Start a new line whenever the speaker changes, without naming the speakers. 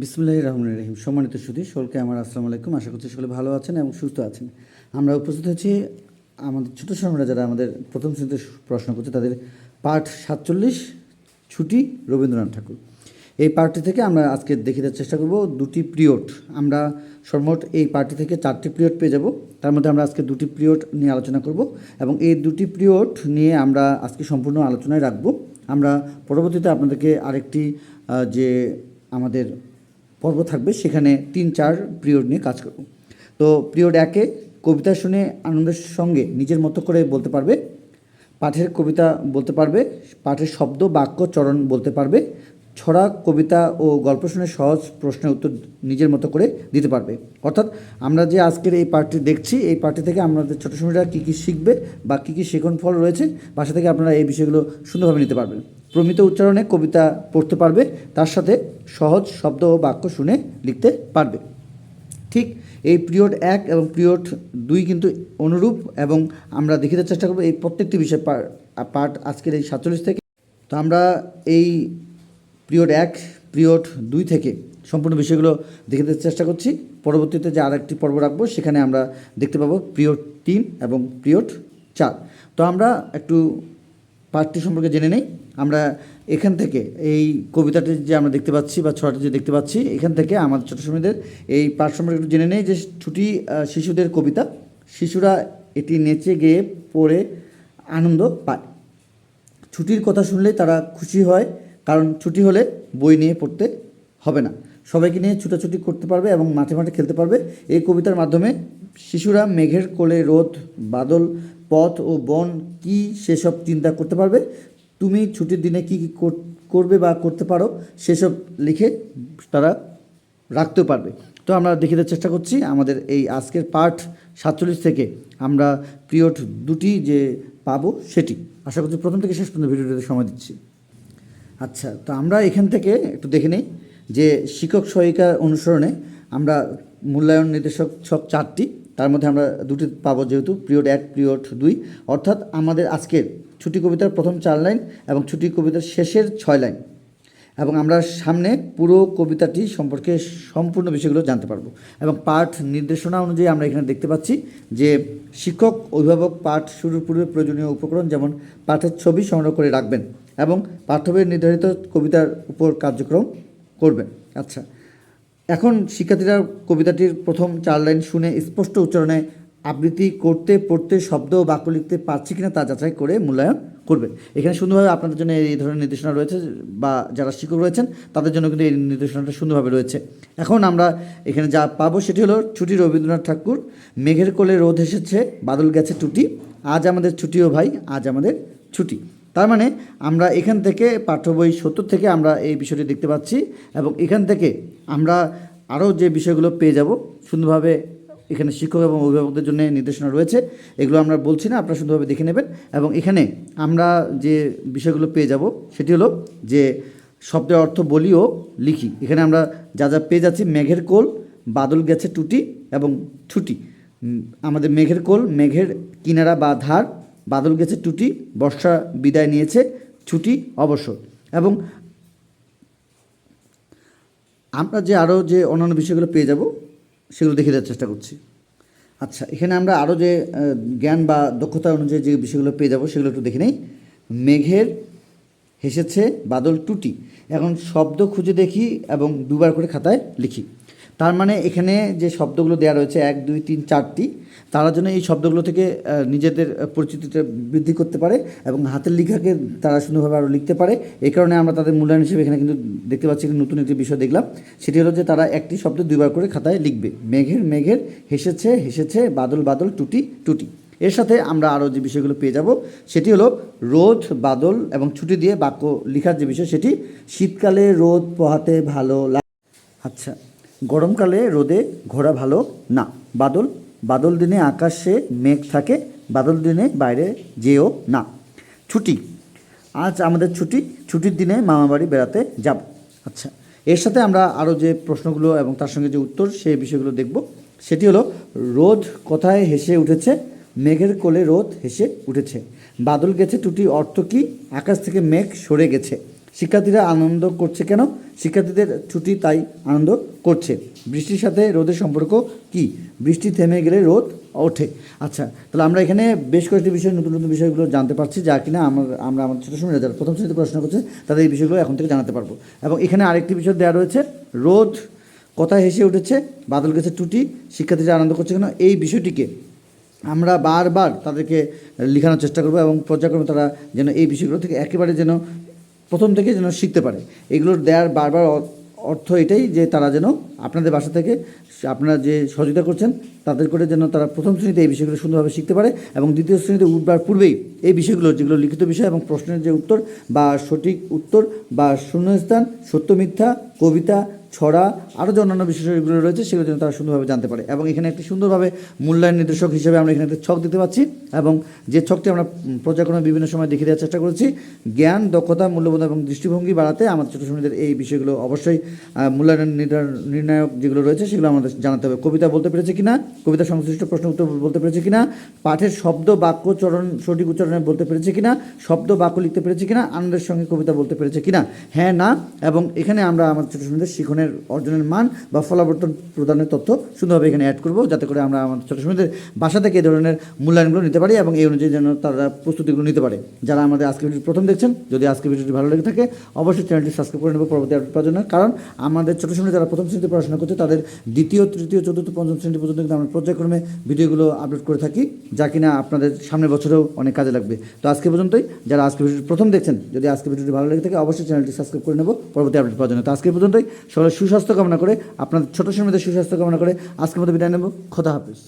বিসমুল্লাহ রহমান রহিম। সম্মানিত সুদী সকলকে আমার আসসালামু আলাইকুম। আশা করছি সকলে ভালো আছেন এবং সুস্থ আছেন। আমরা উপস্থিত হচ্ছি আমাদের ছোটো সময়রা যারা আমাদের প্রথম শ্রেণীতে প্রশ্ন করছে, তাদের পাঠ সাতচল্লিশ, ছুটি রবীন্দ্রনাথ ঠাকুর। এই পার্টটি থেকে আমরা আজকে দেখে দেওয়ার চেষ্টা করব দুটি পিরিয়ড। আমরা সর্বমোট এই পার্টি থেকে চারটি পিরিয়ড পেয়ে যাব। তার মধ্যে আমরা আজকে দুটি পিরিয়ড নিয়ে আলোচনা করব এবং এই দুটি পিরিয়ড নিয়ে আমরা আজকে সম্পূর্ণ আলোচনায় রাখব। আমরা পরবর্তীতে আপনাদেরকে আরেকটি যে আমাদের পর্ব থাকবে, সেখানে তিন, চার পিরিয়ড নিয়ে কাজ করব। তো পিরিয়ড একে কবিতা শুনে আনন্দের সঙ্গে নিজের মতো করে বলতে পারবে, পাঠের কবিতা বলতে পারবে, পাঠের শব্দ, বাক্য, চরণ বলতে পারবে, ছড়া কবিতা ও গল্প শুনে সহজ প্রশ্নের উত্তর নিজের মতো করে দিতে পারবে। অর্থাৎ আমরা যে আজকের এই পার্টি দেখছি, এই পার্টি থেকে আমাদের ছোটো সময়রা কী কী শিখবে বা কী কী শেখন ফল রয়েছে, বাসা থেকে আপনারা এই বিষয়গুলো সুন্দরভাবে নিতে পারবেন। প্রমিত উচ্চারণে কবিতা পড়তে পারবে, তার সাথে সহজ শব্দ ও বাক্য শুনে লিখতে পারবে। ঠিক এই পিরিয়ড এক এবং পিরিয়ড দুই কিন্তু অনুরূপ এবং আমরা দেখিতে চেষ্টা করব এই প্রত্যেকটি বিষয় পার্ট আজকের এই সাতচল্লিশ থেকে। তো আমরা এই পিরিয়ড এক, পিরিয়ড দুই থেকে সম্পূর্ণ বিষয়গুলো দেখে দেওয়ার চেষ্টা করছি। পরবর্তীতে যে আরেকটি পর্ব রাখব, সেখানে আমরা দেখতে পাবো পিরিয়ড তিন এবং পিরিয়ড চার। তো আমরা একটু পাঠটি সম্পর্কে জেনে নেই। আমরা এখান থেকে এই কবিতাটি যে আমরা দেখতে পাচ্ছি বা ছড়াটি যে দেখতে পাচ্ছি, এখান থেকে আমাদের ছোটো সময়দের এই পাঠ সম্পর্কে একটু জেনে নেই যে ছুটি শিশুদের কবিতা। শিশুরা এটি নেচে গেয়ে পড়ে, আনন্দ পায়। ছুটির কথা শুনলে তারা খুশি হয়, কারণ ছুটি হলে বই নিয়ে পড়তে হবে না। সবাইকে নিয়ে ছুটাছুটি করতে পারবে এবং মাঠে মাঠে খেলতে পারবে। এই কবিতার মাধ্যমে শিশুরা মেঘের কোলে রোদ, বাদল পথ ও বন কি সেসব চিন্তা করতে পারবে? তুমি ছুটির দিনে কী কী করবে বা করতে পারো, সেসব লিখে তারা রাখতেও পারবে। তো আমরা দেখে দেওয়ার চেষ্টা করছি আমাদের এই আজকের পাঠ সাতচল্লিশ থেকে আমরা পিরিয়ড দুটি যে পাবো সেটি। আশা করছি প্রথম থেকে শেষ পর্যন্ত ভিডিওটিতে সময় দিচ্ছি। আচ্ছা তো আমরা এখান থেকে একটু দেখে নিই যে শিক্ষক সহায়িকা অনুসরণে আমরা মূল্যায়ন নির্দেশক ছক চারটি তার মধ্যে আমরা দুটি পাবো যেহেতু পিরিয়ড এক পিরিয়ড দুই। অর্থাৎ আমাদের আজকের ছুটি কবিতার প্রথম চার লাইন এবং ছুটি কবিতার শেষের ছয় লাইন। এবং আমরা সামনে পুরো কবিতাটি সম্পর্কে সম্পূর্ণ বিষয়গুলো জানতে পারব। এবং পাঠ নির্দেশনা অনুযায়ী আমরা এখানে দেখতে পাচ্ছি যে শিক্ষক, অভিভাবক পাঠ শুরুর পূর্বে প্রয়োজনীয় উপকরণ যেমন পাঠের ছবি সংগ্রহ করে রাখবেন এবং পাঠ্যবইয়ের নির্ধারিত কবিতার উপর কার্যক্রম করবেন। আচ্ছা এখন শিক্ষার্থীরা কবিতাটির প্রথম চার লাইন শুনে স্পষ্ট উচ্চারণে আবৃত্তি করতে, পড়তে, শব্দ ও বাক্য লিখতে পারছি কিনা তা যাচাই করে মূল্যায়ন করবেন। এখানে সুন্দরভাবে আপনাদের জন্য এই ধরনের নির্দেশনা রয়েছে বা যারা শিক্ষক রয়েছেন, তাদের জন্য কিন্তু এই নির্দেশনাটা সুন্দরভাবে রয়েছে। এখন আমরা এখানে যা পাবো সেটি হলো, ছুটি রবীন্দ্রনাথ ঠাকুর, মেঘের কোলে রোদ এসেছে, বাদল গেছে টুটি, আজ আমাদের ছুটিও ভাই, আজ আমাদের ছুটি। তার মানে আমরা এখান থেকে পাঠ্য বই সত্তর থেকে আমরা এই বিষয়টি দেখতে পাচ্ছি এবং এখান থেকে আমরা আরও যে বিষয়গুলো পেয়ে যাব, সুন্দরভাবে এখানে শিক্ষক এবং অভিভাবকদের জন্য নির্দেশনা রয়েছে, এগুলো আমরা বলছি না, আপনারা সুন্দরভাবে দেখে নেবেন। এবং এখানে আমরা যে বিষয়গুলো পেয়ে যাব, সেটি হলো যে শব্দের অর্থ বলি ও লিখি। এখানে আমরা যা যা পেয়ে যাচ্ছি, মেঘের কোল, বাদল গেছে টুটি এবং ছুটি আমাদের মেঘের কোল, মেঘের কিনারা বা ধার বাদল গেছে, টুটি, বর্ষা বিদায় নিয়েছে, ছুটি অবসর। এবং আমরা যে আরও যে অন্যান্য বিষয়গুলো পেয়ে যাব, সেগুলো দেখে দেওয়ার চেষ্টা করছি। আচ্ছা এখানে আমরা আরও যে জ্ঞান বা দক্ষতা অনুযায়ী যে বিষয়গুলো পেয়ে যাব, সেগুলো একটু দেখে নেই। মেঘের হেসেছে, বাদল, টুটি। এখন শব্দ খুঁজে দেখি এবং দুবার করে খাতায় লিখি। তার মানে এখানে যে শব্দগুলো দেওয়া রয়েছে, এক, দুই, তিন, চারটি, তারা যেন এই শব্দগুলো থেকে নিজেদের পরিচিতিটা বৃদ্ধি করতে পারে এবং হাতের লেখাকে তারা সুন্দরভাবে আরও লিখতে পারে। এই কারণে আমরা তাদের মূল্যায়ন হিসেবে এখানে কিন্তু দেখতে পাচ্ছি নতুন একটি বিষয় দেখলাম। সেটি হলো যে তারা একটি শব্দ দুইবার করে খাতায় লিখবে। মেঘের মেঘের, হেসেছে হেসেছে, বাদল বাদল, টুটি টুটি। এর সাথে আমরা আরও যে বিষয়গুলো পেয়ে যাব, সেটি হলো রোদ বাদল এবং ছুটি দিয়ে বাক্য লেখার যে বিষয়, সেটি শীতকালে রোদ পোহাতে ভালো লাগে আচ্ছা। গরমকালে রোদে ঘোরা ভালো না। বাদল বাদল দিনে আকাশে মেঘ থাকে, বাদল দিনে বাইরে যেও না। ছুটি, আজ আমাদের ছুটি, ছুটির দিনে মামাবাড়ি বেড়াতে যাব। আচ্ছা এর সাথে আমরা আরও যে প্রশ্নগুলো এবং তার সঙ্গে যে উত্তর সেই বিষয়গুলো দেখব। সেটি হলো, রোদ কোথায় হেসে উঠেছে? মেঘের কোলে রোদ হেসে উঠেছে। বাদল গেছে টুটি অর্থ কী? আকাশ থেকে মেঘ সরে গেছে। শিক্ষার্থীরা আনন্দ করছে কেন? শিক্ষার্থীদের ছুটি তাই আনন্দ করছে। বৃষ্টির সাথে রোদের সম্পর্ক কি? বৃষ্টি থেমে গেলে রোদ ওঠে। আচ্ছা তাহলে আমরা এখানে বেশ কয়েকটি বিষয়, নতুন নতুন বিষয়গুলো জানতে পারছি, যা কিনা আমরা আমরা আমাদের ছোটো সময় যারা প্রথম শ্রেণীতে পড়াশোনা করছে, তাদের এই বিষয়গুলো এখন থেকে জানাতে পারব। এবং এখানে আরেকটি বিষয় দেওয়া রয়েছে, রোদ কথা হেসে উঠেছে? বাদল গেছে টুটি শিক্ষার্থীরা আনন্দ করছে কেন? এই বিষয়টিকে আমরা বারবার তাদেরকে লেখানোর চেষ্টা করব এবং পর্যায়ক্রমে তারা যেন এই বিষয়গুলো থেকে একেবারে যেন প্রথম থেকে যেন শিখতে পারে। এগুলো দেওয়ার বারবার অর্থ এটাই যে তারা যেন আপনাদের বাসা থেকে আপনারা যে সহযোগিতা করছেন, তাদের করে যেন তারা প্রথম শ্রেণীতে এই বিষয়গুলো সুন্দরভাবে শিখতে পারে এবং দ্বিতীয় শ্রেণীতে উঠবার পূর্বেই এই বিষয়গুলো, যেগুলো লিখিত বিষয় এবং প্রশ্নের যে উত্তর বা সঠিক উত্তর বা শূন্যস্থান, সত্য মিথ্যা, কবিতা ছড়া, আরও যে অন্যান্য বিষয়গুলো রয়েছে, সেগুলো যেন তারা সুন্দরভাবে জানতে পারে। এবং এখানে একটি সুন্দরভাবে মূল্যায়ন নির্দেশক হিসেবে আমরা এখানে একটি ছক দিতে পাচ্ছি এবং যে ছকটি আমরা পর্যায়ক্রমে বিভিন্ন সময় দেখিয়ে দেওয়ার চেষ্টা করেছি, জ্ঞান, দক্ষতা, মূল্যবোধ এবং দৃষ্টিভঙ্গি বাড়াতে আমাদের ছোটো শ্রেণীদের এই বিষয়গুলো অবশ্যই মূল্যায়ন নির্ণায়ক যেগুলো রয়েছে, সেগুলো আমাদের জানাতে হবে। কবিতা বলতে পেরেছে কিনা? কবিতা সংশ্লিষ্ট প্রশ্ন, উত্তর বলতে পেরেছে কিনা? পাঠের শব্দ, বাক্য, চরণ, সঠিক উচ্চারণে বলতে পেরেছে কিনা? শব্দ, বাক্য লিখতে পেরেছে কিনা? আনন্দের সঙ্গে কবিতা বলতে পেরেছে কিনা? হ্যাঁ না। এবং এখানে আমরা আমাদের ছোটো শ্রেণীদের শিখনের অর্জনের অর্জনের মান বা ফলাবর্তন প্রদানের তথ্য সুন্দরভাবে এখানে অ্যাড করব যাতে করে আমরা আমাদের ছোটো শ্রেণীদের বাসা থেকে এই ধরনের মূল্যায়নগুলো নিতে পারি এবং এই অনুযায়ী যেন তারা প্রস্তুতিগুলো নিতে পারে। যারা আমাদের আজকে ভিডিও প্রথম দেখছেন, যদি আজকে ভিডিওটি ভালো লেগে থাকে, অবশ্যই চ্যানেলটি সাবস্ক্রাইব করে নেব পরবর্তী আপডেট পাওয়ার জন্য। কারণ আমাদের ছোটো শ্রেণি যারা প্রথম শ্রেণীতে পড়াশোনা করছে, তাদের দ্বিতীয়, তৃতীয়, চতুর্থ, পঞ্চম শ্রেণি পর্যন্ত কিন্তু আমরা পর্যায়ক্রমে ভিডিওগুলো আপলোড করে থাকি, যা কিনা আপনাদের সামনের বছরেও অনেক কাজে লাগবে। তো আজকে পর্যন্তই। যারা আজকে ভিডিওটি প্রথম দেখছেন, যদি আজকে ভিডিওটি ভালো লেগে থাকে, অবশ্যই চ্যানেলটি সাবস্ক্রাইব করে নেব পরবর্তী আপডেট পাওয়ার জন্য। তো আজকে পর্যন্তই। সকলের সুস্বাস্থ্য কামনা করে, আপনাদের ছোটো সময় সুস্বাস্থ্য কামনা করে আজকের মতো বিদায় নেব। খোদা হাফিজ।